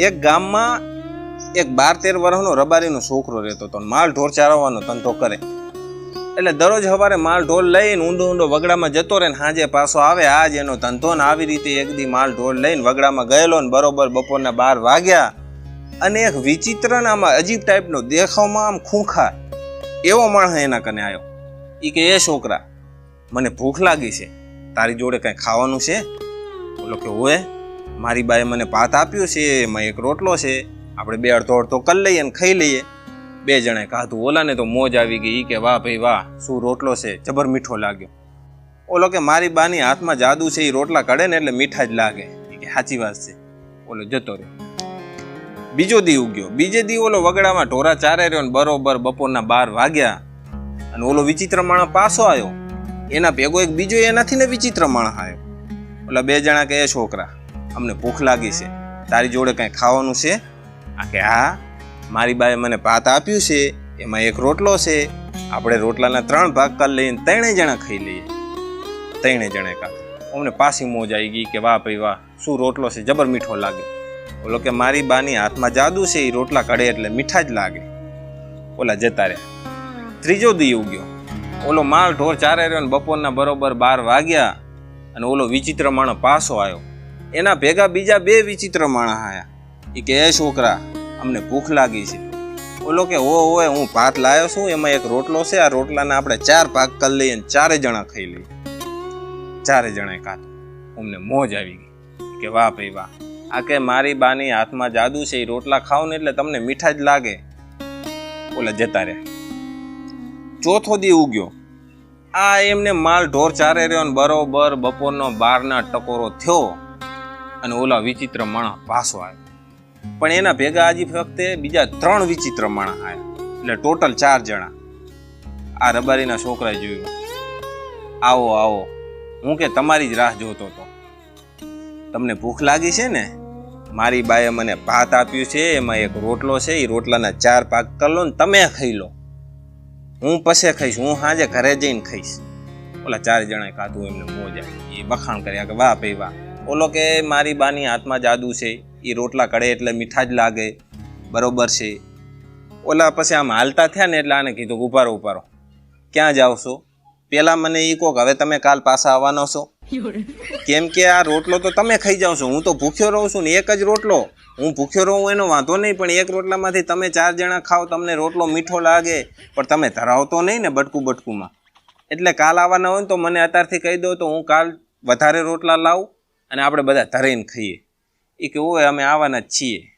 એક ગામમાં એક બાર તેર વર્ષનો રબારીનો છોકરો રહેતો હતો. માલ ઢોર ચારવવાનો ધંધો કરે. એટલે દરરોજ સવારે માલ ઢોર લઈને ઊંડો ઊંડો વગડામાં જતો રહે ને સાંજે પાછો આવે, આ જ એનો ધંધો ને આવી રીતે એક દી માલ ઢોર લઈને વગડામાં ગયેલો ને બરોબર બપોરના બાર વાગ્યા અને એક વિચિત્ર આમાં અજીબ ટાઈપનો દેખાવમાં આમ ખૂંખા એવો માણસ એના કને આવ્યો એ કે, એ છોકરા, મને ભૂખ લાગી છે. તારી જોડે કંઈ ખાવાનું છે? બોલો કે હોય મારી બાએ મને ભાત આપ્યું છે, એમાં એક રોટલો છે. આપણે બે અડધો અડધો કરી લઈએ ને ખાઈ લઈએ. બે જણે કાધું ઓલાને તો મોજ આવી ગઈ. કે, વાહ ભાઈ, વાહ, શું રોટલો છે? જબર મીઠો લાગ્યો. ઓલો કે, મારી બાની હાથમાં જાદુ છે એ રોટલા કાઢે ને એટલે મીઠા જ લાગે. કે, સાચી વાત છે. ઓલો જતો રહ્યો. બીજો દી ઉગ્યો. બીજે દી ઓલો વગડામાં ઢોરા ચારે રહ્યો ને બરોબર બપોરના બાર વાગ્યા અને ઓલો વિચિત્ર માણસ પાછો આવ્યો. એના ભેગો એક બીજો એનાથી ને વિચિત્ર માણસ આવ્યો. ઓલા બે જણા કે, એ છોકરા અમને ભૂખ લાગી છે. તારી જોડે કંઈ ખાવાનું છે? આ કે હા, મારી બાએ મને ભાત આપ્યું છે, એમાં એક રોટલો છે. આપણે રોટલાના ત્રણ ભાગ કરી લઈને ત્રણેય જણા ખાઈ લઈએ. ત્રણેય જણે કા અમને પાછી મોજ આવી ગઈ કે વાહ ભાઈ વાહ, શું રોટલો છે? જબર મીઠો લાગે. ઓલો કે મારી બાની હાથમાં જાદુ છે, એ રોટલા કાઢે એટલે મીઠા જ લાગે. ઓલા જતા રહ્યા ત્રીજો દી ઉગ્યો. ઓલો માલ ઢોર ચારે રહ્યો ને બપોરના બરોબર બાર વાગ્યા અને ઓલો વિચિત્ર માણસ પાસો આવ્યો. એના ભેગા બીજા બે વિચિત્ર માણસ આવ્યા એ કે, એ છોકરા, અમને ભૂખ લાગી છે. ઓલો કે ઓ ઓય, હું ભાત લાવ્યો છું, એમાં એક રોટલો છે, આ રોટલાના આપણે ચાર ભાગ કરી લઈએ ચારે જણા ખાઈ લઈએ. ચારે જણાએ ખાધું. અમને મોજ આવી ગઈ. કે, વાહ ભાઈ, વાહ. આ કે મારી બાની હાથમાં જાદુ છે એ રોટલા ખાવ ને એટલે તમને મીઠા જ લાગે. ઓલા જતા રહ્યા ચોથો દી ઉગ્યો. આ એમને માલ ઢોર ચારે રહ્યો ને બરોબર બપોરનો બારના ટકોરો થયો. અને ઓલા વિચિત્ર માણસ પાછો આવ્યો પણ એના ભેગા આજી વખતે બીજા ત્રણ વિચિત્ર માણસ આવ્યા એટલે ટોટલ ચાર જણા. આ રબારીના છોકરાએ જોયું. આવો આવો. હું કે તમારી જ રાહ જોતો હતો. તમને ભૂખ લાગી છે ને? મારી બાએ મને ભાત આપ્યું છે, એમાં એક રોટલો છે એ રોટલાના ચાર પાક કરી ને તમે ખાઈ લો. હું પછી ખાઈશ, હું સાંજે ઘરે જઈને ખાઈશ. ઓલા ચાર જણાએ ખાધું, એમને મોજ એ વખાણ કર્યા કે વાહ ભાઈ વાહ. ઓલો કે, મારી બાની હાથમાં જાદુ છે એ રોટલા કડે એટલે મીઠા જ લાગે. બરોબર છે. ઓલા પછી આમ હાલતા થયા ને એટલે આને કીધું, ઉભારો ઉભારો. ક્યાં જાઓ છો? પેલા મને એ કહો હવે તમે કાલ પાછા આવવાનો છો. કેમ કે આ રોટલો તો તમે ખાઈ જાઓ છો. હું તો ભૂખ્યો રહું છું ને એક જ રોટલો. હું ભૂખ્યો રહું એનો વાંધો નહીં, પણ એક રોટલામાંથી તમે ચાર જણા ખાઓ, તમને રોટલો મીઠો લાગે. પણ તમે ધરાવતો નહીં ને બટકું બટકુમાં. એટલે કાલ આવવાના હોય ને તો મને અત્યારથી કહી દો તો હું કાલ વધારે રોટલા લાવું. અને આપણે બધા ધરાઈને ખાઈએ. એ કે, ઓય, અમે આવવાના જ છીએ.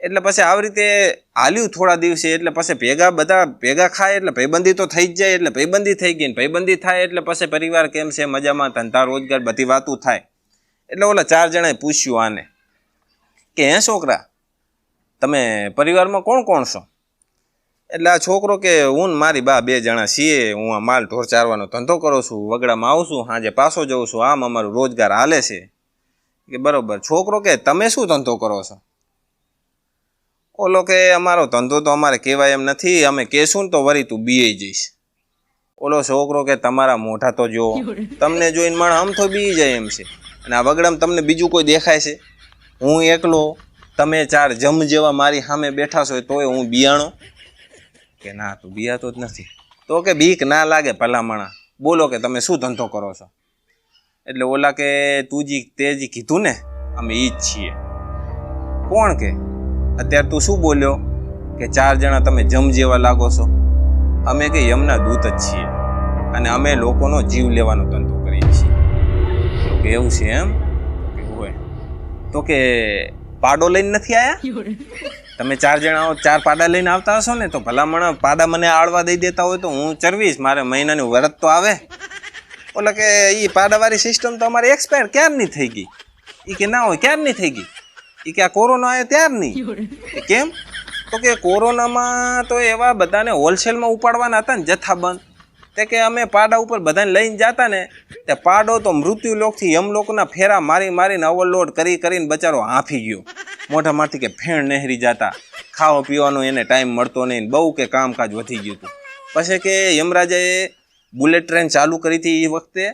એટલે પછી આવી રીતે હાલ્યું થોડા દિવસે, એટલે પછી ભેગા બધા ભેગા ખાય, એટલે ભયબંધી તો થઈ જ જાય, એટલે ભયબંધી થઈ ગઈ ને ભાઈબંધી થાય, એટલે પછી પરિવાર કેમ છે મજામાં, ધંધા, રોજગાર, બધી વાતું થાય. એટલે ઓલા ચાર જણાએ પૂછ્યું આને કે, હે છોકરા, તમે પરિવારમાં કોણ કોણ છો? એટલે આ છોકરો કે હું મારી બા બે જણા છીએ, હું આ માલ ઢોર ચારવાનો ધંધો કરું છું, વગડામાં આવું છું સાંજે પાછો જઉં છું, આમ અમારું રોજગાર હાલે છે. કે બરોબર. છોકરો કે, તમે શું ધંધો કરો છો? ઓલો કે, અમારો ધંધો તો અમારે કહેવાય એમ નથી, અમે કહેશું ને તો વરી તું બીએ જઈશ. ઓલો છોકરો કે, તમારા મોઢા તો જો તમને જોઈને માણસ આમ તો બી જાય એમ છે. અને આ વગડામાં તમને બીજું કોઈ દેખાય છે? હું એકલો, તમે ચાર જમ જેવા મારી સામે બેઠા છો, તોય હું બિયાણો કે ના, તું બિયાતો જ નથી. તો કે બીક ના લાગે ભલામણા બોલો કે તમે શું ધંધો કરો છો? એટલે ઓલા કે તું જી, તે જી કીધું ને, અમે એ જ છીએ. કોણ કે? અત્યારે તું શું બોલ્યો? કે ચાર જણા તમે જમ જેવા લાગો છો? અમે કે યમના દૂત જ છીએ. અને અમે લોકોનો જીવ લેવાનો ધંધો કરીએ છીએ. કે એવું છે એમ? કે હોય. તો કે પાડો લઈને નથી આયા? તમે ચાર જણા ચાર પાડા લઈને આવતા હશો ને, તો ભલામણ પાડા મને આળવા દઈ દેતા હોય તો હું ચરવીશ, મારે મહિનાની વરત તો આવે. ઓલા કે એ પાડાવાળી સિસ્ટમ તો અમારી એક્સપાયર ક્યારની થઈ ગઈ? એ કે ના હોય, ક્યારની થઈ ગઈ? એ કે આ કોરોના આવ્યો ત્યારની. કેમ? તો કે કોરોનામાં તો એવા બધાને હોલસેલમાં ઉપાડવાના હતા ને, જથ્થાબંધ. તે કે અમે પાડા ઉપર બધાને લઈને જતા ને, તે પાડો તો મૃત્યુલોકથી યમલોકના ફેરા મારી મારીને ઓવરલોડ કરી કરીને બચારો હાંફી ગયો. મોઢામાંથી કે ફેણ નહેરી જતા. ખાવા પીવાનો એને ટાઈમ મળતો નહીં બહુ કે કામકાજ વધી ગયું હતું. પછી કે યમરાજાએ બુલેટ ટ્રેન ચાલુ કરી હતી એ વખતે?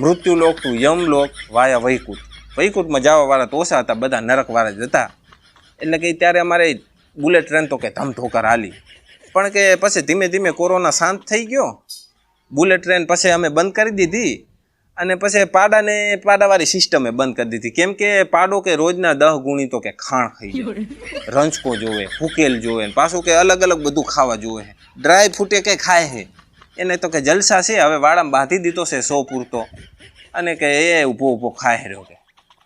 મૃત્યુલોક ટુ યમલોક વાયા વૈકુટ વૈકુટમાં જવાવાળા તો ઓછા હતા, બધા નરકવાળા જ હતા. એટલે કે ત્યારે અમારે બુલેટ ટ્રેન તો કે ધમધોકાર હાલી. પણ કે પછી ધીમે ધીમે કોરોના શાંત થઈ ગયો. બુલેટ ટ્રેન પછી અમે બંધ કરી દીધી અને પછી પાડાને પાડાવાળી સિસ્ટમે બંધ કરી દીધી. કેમ કે પાડો કે રોજના દહ ગુણી તો કે ખાણ ખાઈ જાય. રંચકો જોવે, ફૂકેલ જોવે પાછું કે અલગ અલગ બધું ખાવા જોવે ડ્રાય ફ્રૂટે કે ખાય છે. એને તો કે જલસા છે, હવે વાળામાં બાંધી દીધો છે સો પૂરતો. અને કે એ ઊભો ઊભો ખાય રહ્યો કે.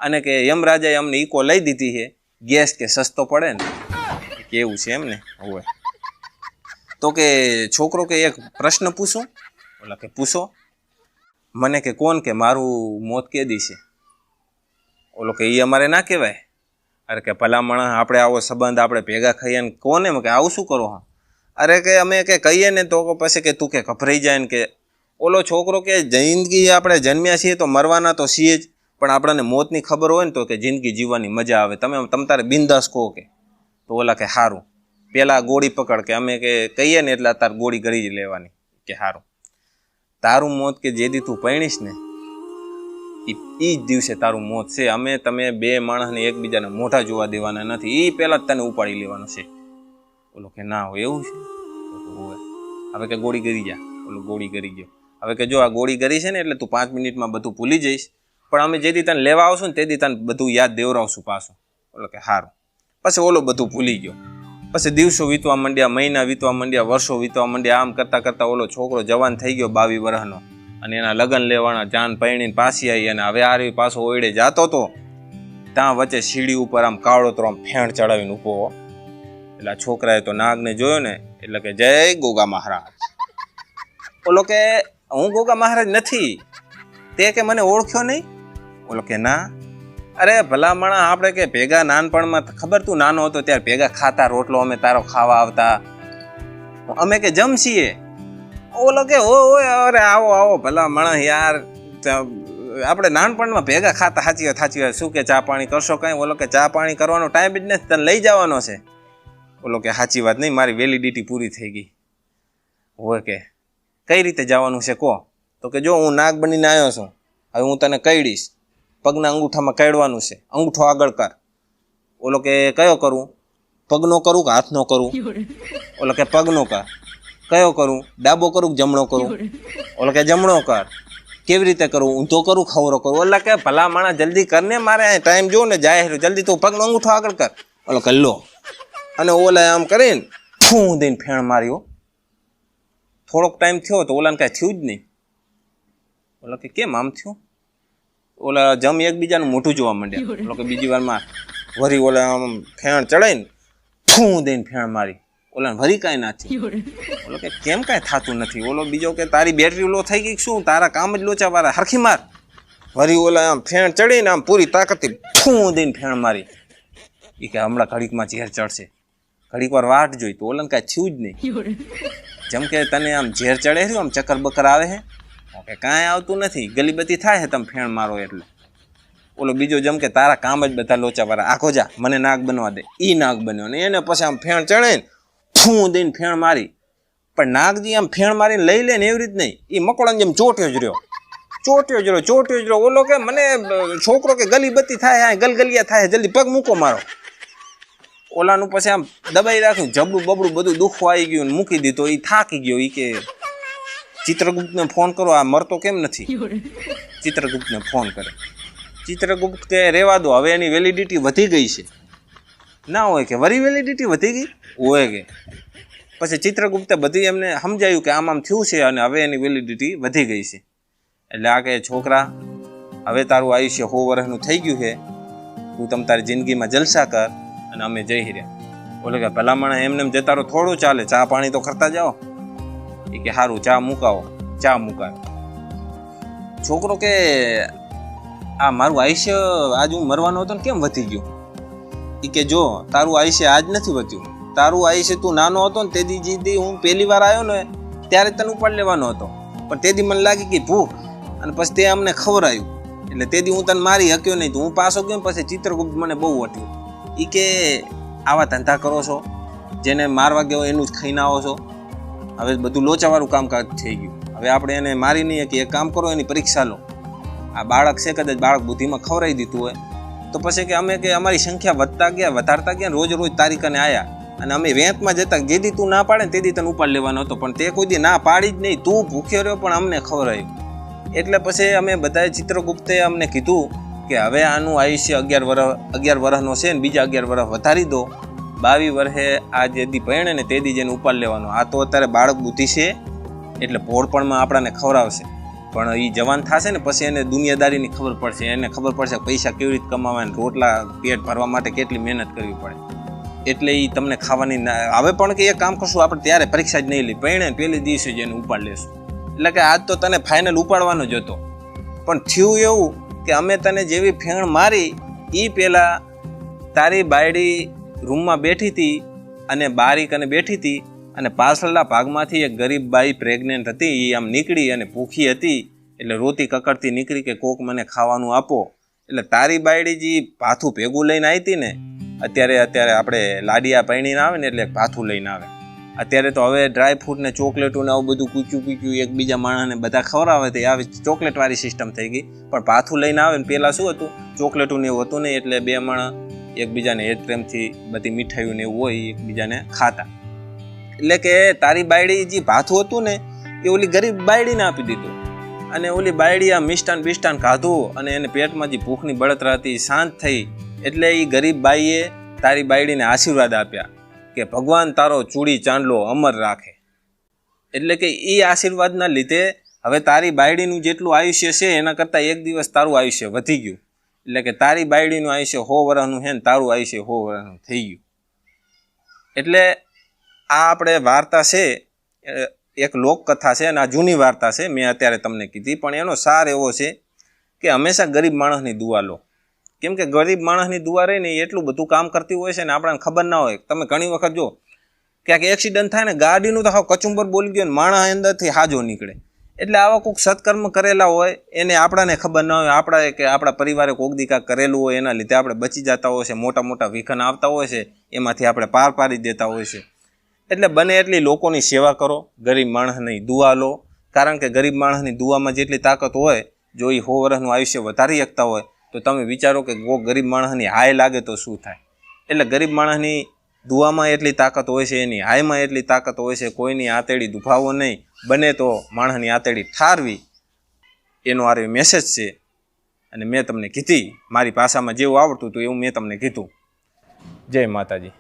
અને કે યમરાજાએ અમને ઈકો લઈ દીધી છે. ગેસ કે સસ્તો પડે ને. કેવું છે એમ ને? હોય તો કે છોકરો કે એક પ્રશ્ન પૂછું, ઓલા કે પૂછો, મને કે કોણ કે મારું મોત કે છે ઓલો કે એ અમારે ના કહેવાય. અરે કે, ભલામણ, આપણે આવો સંબંધ આપણે ભેગા ખાઈએ ને કોને? કે, આવું શું કરો હા? અરે કે, અમે કે કહીએ ને તો પછી કે, તું કે ગભરાઈ જાય ને કે ઓલો છોકરો કે, જિંદગી આપણે જન્મ્યા છીએ તો મરવાના તો છીએ જ, પણ આપણને મોતની ખબર હોય ને તો કે જિંદગી જીવવાની મજા આવે. તમે, તમ તારે બિંદાસ કહો કે. તો ઓલા કે સારું પેલા ગોળી પકડ કે અમે કે કહીએ ને એટલે તાર ગોળી ગળી જ લેવાની, કે સારું તારું મોત કે જે દી તું પૈણીશ ને એ જ દિવસે તારું મોત છે. અમે તમે બે માણસને એકબીજાને મોઢા જોવા દેવાના નથી. એ પહેલા જ તને ઉપાડી લેવાનું છે. ઓલો કે ના હોય, એવું છે? હોય હવે કે ગોળી કરી જા. ઓલો ગોળી કરી ગયો. હવે કે જો આ ગોળી કરી છે ને એટલે તું પાંચ મિનિટમાં બધું ભૂલી જઈશ. પણ અમે જે દી તને લેવા આવશું ને તે દી તને બધું યાદ દેવરાવશું પાછું. ઓલો કે સારું પછી ઓલો બધું ભૂલી ગયો. પછી દિવસો વીતવા માંડ્યા, મહિના વીતવા માંડ્યા, વર્ષો વીતવા માંડ્યા, આમ કરતાં કરતાં ઓલો છોકરો જવાન થઈ ગયો બાવી વર્ષનો અને એના લગ્ન લેવાના, જાન પૈણીને પાછી આવી અને હવે આરવી પાછો ઓયડે જાતો તો ત્યાં વચ્ચે સીડી ઉપર આમ કાળો તો આમ ફેણ ચડાવીને ઊભો એટલે છોકરાએ તો નાગને જોયો ને, એટલે કે જય ગોગા મહારાજ. ઓલો કે, હું ગોગા મહારાજ નથી. તે કે, મને ઓળખ્યો નહીં? ઓલો કે, ના. અરે ભલા માણા આપણે કે ભેગા નાનપણમાં, ખબર તું નાનો હતો ત્યારે ભેગા ખાતા રોટલો અમે તારો ખાવા આવતા. અમે કે જમશીએ ઓલો કે ઓ અરે આવો આવો ભલા મણા યાર આપણે નાનપણમાં ભેગા ખાતા સાચી સાચી શું કે ચા પાણી કરશો કાંઈ? ઓલો કે, ચા પાણી કરવાનો ટાઈમ જ નથી, તને લઈ જવાનો છે. ઓલો કે સાચી વાત નહીં, મારી વેલિડિટી પૂરી થઈ ગઈ. હોય કે, કઈ રીતે જવાનું છે કહો તો કે, જો હું નાગ બનીને આવ્યો છું, હવે હું તને કઈડીશ. પગના અંગૂઠામાં કાઢવાનું છે. અંગૂઠો આગળ કર. ઓલો કે, કયો કરું? પગનો કરું કે હાથનો કરું? ઓલો કે, પગનો કર. કયો કરું? ડાબો કરું કે જમણો કરું? ઓલો કે, જમણો કર. કેવી રીતે કરું? ઊંધો કરું, ખવરો કરું. ઓલા કે, ભલા માણા જલ્દી કરને મારે ટાઈમ જો ને જાય જલ્દી તું પગનો અંગૂઠો આગળ કર. ઓલો લો. અને ઓલા આમ કરીને ફૂં દઈને ફેણ માર્યો. થોડોક ટાઈમ થયો તો ઓલાને કાંઈ થયું જ નહીં. ઓલા કે, કેમ આમ થયું? ઓલા જમ એકબીજાનું મોઢું જોવા માંડ્યા. ઓલો કે બીજી વારમાં વરી ઓલા આમ ફેણ ચડાઈને ફૂં દઈને ફેણ મારી. ઓલાને વરી કાંઈ ના થયું. ઓલો કે કેમ કાંઈ થતું નથી? ઓલો બીજો કે તારી બેટરી લો થઈ ગઈ શું? તારા કામ જ લોચા વાળા. હરખી માર. વરી ઓલા આમ ફેણ ચડીને આમ પૂરી તાકાતથી ફૂં દઈને ફેણ મારી. એ કે હમણાં ઘડીકમાં ઝેર ચડશે. ઘડીક વાર વાટ જોઈ તો ઓલાને કાંઈ થયું જ નહીં. જેમ કે તને આમ ઝેર ચડે છે આમ ચક્કર બકર આવે છે કે કાંઈ આવતું નથી. ગલીબતી થાય છે તમે ફેણ મારો એટલે. ઓલો બીજો જેમ કે તારા કામ જ બધા લોચાવાળા. આખો જા, મને નાગ બનવા દે. એ નાગ બન્યો ને એને પછી આમ ફેણ ચડે ને ફૂં દઈને ફેણ મારી. પણ નાગજી આમ ફેણ મારીને લઈ લે ને એવી રીત નહીં એ મકોડાને જેમ ચોટ્યો જ રહ્યો. ચોટ્યો જ રહ્યો, ચોટ્યો જ રહ્યો. ઓલો કે મને છોકરો કે ગલીબત્તી થાય હા ગલગલિયા થાય જલ્દી પગ મૂકો મારો. ઓલાનું પછી આમ દબાઈ રાખ્યું જબડું બબડું બધું દુખવા આવી ગયું મૂકી દીધો. એ થાકી ગયો એ કે ચિત્રગુપ્તને ફોન કરો આ મરતો કેમ નથી? ચિત્રગુપ્તને ફોન કરે. ચિત્રગુપ્ત કે રેવા દો હવે એની વેલિડિટી વધી ગઈ છે. ના હોય કે વરી વેલિડિટી વધી ગઈ? હોય કે. પછી ચિત્રગુપ્તે બધી એમને સમજાયું કે આમ આમ થયું છે અને હવે એની વેલિડિટી વધી ગઈ છે. એટલે આ કે છોકરા હવે તારું આયુષ્ય હો વર્ષનું થઈ ગયું છે. તું તમ તારી જિંદગીમાં જલસા કર અને અમે જઈ રહ્યા. ઓલે કે ભલામણ એમને એમ જતા રહો થોડું ચાલે. ચા પાણી તો કરતા જાઓ. એ કે સારું ચા મુકાવો. ચા મુકાવો. છોકરો કે, આ મારું આયુષ્ય આજ હું મરવાનો હતો ને કેમ વધી ગયું? એ કે, જો, તારું આયુષ્ય આજ નથી વધ્યું. તારું આયુષ્ય તું નાનો હતો ને તે દી દી હું પહેલી વાર આવ્યો ને, ત્યારે તને ઉપાડ લેવાનો હતો. પણ તે દી મને લાગી કે ભૂખ, અને પછી તે અમને ખવડાયું. એટલે તેથી હું તને મારી હક્યો નહીં. હું પાછો ગયો ને પછી ચિત્રગુપ્ત મને બહુ વટ્યું એ કે, આવા ધંધા કરો છો, જેને મારવા ગયો એનું જ ખાઈને આવો છો. હવે બધું લોચાવાળું કામકાજ થઈ ગયું. હવે આપણે એને મારી નહીં કે એક કામ કરો, એની પરીક્ષા લો. આ બાળક છે કદાચ બાળક બુદ્ધિમાં ખવડાવી દીધું હોય. તો પછી કે અમે કે અમારી સંખ્યા વધતા ગયા, વધારતા ગયા, રોજ રોજ તારીખને આવ્યા અને અમે વેંતમાં જતા જે દી તું ના પાડે ને તે દી તને ઉપાડ લેવાનો હતો. પણ તે કોઈ દી ના પાડી જ નહીં. તું ભૂખ્યો રહ્યો પણ અમને ખવડાવ્યું એટલે પછી અમે બધાએ ચિત્રગુપ્તે અમને કીધું કે હવે આનું આયુષ્ય અગિયાર વર્ષ અગિયાર વર્ષનો છે ને બીજા અગિયાર વર્ષ વધારી દો. બાવીસ વર્ષે આ જે દી પહેણે ને તે દી જેને ઉપાડ લેવાનો. આ તો અત્યારે બાળક બુદ્ધિ છે, એટલે પોળપણમાં આપણાને ખવડાવશે. પણ એ જવાન થશે ને પછી એને દુનિયાદારીની ખબર પડશે. એને ખબર પડશે પૈસા કેવી રીતે કમાવા ને રોટલા, પેટ ભરવા માટે કેટલી મહેનત કરવી પડે. એટલે એ તમને ખાવાની હવે પણ કે એ કામ કરશું, આપણે ત્યારે પરીક્ષા જ નહીં લી પહેણે પહેલી દિવસે જ એને ઉપાડ લેશું. એટલે કે આજ તો તને ફાઇનલ ઉપાડવાનો જ હતો. પણ થયું એવું કે અમે તને જેવી ફેણ મારી એ પહેલાં તારી બાયડી રૂમમાં બેઠી હતી અને બારીક અને બેઠી હતી અને પાછળના ભાગમાંથી એક ગરીબ બાઈ પ્રેગ્નેન્ટ હતી એ આમ નીકળી અને ભૂખી હતી. એટલે રોતી કકડતી નીકળી કે, કોક મને ખાવાનું આપો. એટલે તારી બાયડી જે પાથું ભેગું લઈને આવી હતી ને, અત્યારે અત્યારે આપણે લાડિયા પૈણીને આવે ને એટલે પાથું લઈને આવે. અત્યારે તો હવે ડ્રાય ફ્રૂટ ને ચોકલેટું ને આવું બધું કૂચ્યું કૂચ્યું એકબીજા માણસને બધા ખવડાવે તે આવી ચોકલેટવાળી સિસ્ટમ થઈ ગઈ. પણ પાથું લઈને આવે ને પહેલાં શું હતું? ચોકલેટું ને એવું હતું નહીં એટલે બે માણસ એકબીજાને એ પ્રેમથી બધી મીઠાઈઓ ને એવું હોય એકબીજાને ખાતા. એટલે કે તારી બાયડી જે ભાથું હતું ને, એ ઓલી ગરીબ બાયડીને આપી દીધું. અને ઓલી બાયડી આ મિષ્ટાન બિષ્ટાન ખાધું અને એને પેટમાં જે ભૂખની બળતરા હતી શાંત થઈ. એટલે એ ગરીબ બાઈએ તારી બાયડીને આશીર્વાદ આપ્યા કે ભગવાન તારો ચૂડી ચાંદલો અમર રાખે. એટલે કે એ આશીર્વાદના લીધે હવે તારી બાયડીનું જેટલું આયુષ્ય છે એના કરતાં એક દિવસ તારું આયુષ્ય વધી ગયું. એટલે કે તારી બાયડીનું આયુષ્ય હો વર્ષનું છે ને તારું આયુષ્ય હો વર્ષનું થઈ ગયું. એટલે આ આપણે વાર્તા છે એક લોકકથા છે અને આ જૂની વાર્તા છે, મેં અત્યારે તમને કીધી. પણ એનો સાર એવો છે કે હંમેશા ગરીબ માણસની દુઆ લો. કેમ કે ગરીબ માણસની દુઆ રહી ને એ એટલું બધું કામ કરતી હોય છે ને આપણને ખબર ના હોય. તમે ઘણી વખત જો ક્યાંક એક્સિડન્ટ થાય ને ગાડીનું તો હાવ કચુંબર બોલી ગયો ને માણસ અંદરથી હાજો નીકળે. એટલે આવા કોઈક સત્કર્મ કરેલા હોય, એને આપણાને ખબર ના હોય આપણા કે આપણા પરિવારે કોક દીકા કરેલું હોય, એના લીધે આપણે બચી જતા હોય છે મોટા મોટા વિઘન આવતા હોય છે, એમાંથી આપણે પાર પાડી દેતા હોય છે. એટલે બને એટલી લોકોની સેવા કરો, ગરીબ માણસની દુઆ લો, કારણ કે ગરીબ માણસની દુઆમાં જેટલી તાકાત હોય, જો એ વર્ષનું આયુષ્ય વધારી શકતા હોય, તો તમે વિચારો કે કો ગરીબ માણસની હાય લાગે તો શું થાય? એટલે ગરીબ માણસની દુઆમાં એટલી તાકાત હોય છે, એની હાયમાં એટલી તાકાત હોય છે, કોઈની આતેડી દુભાવો નહીં બને તો માણસની આતેડી ઠારવી, એનો આ મેસેજ છે. અને મેં તમને કીધી, મારી ભાષામાં જેવું આવડતું હતું એવું મેં તમને કીધું. જય માતાજી.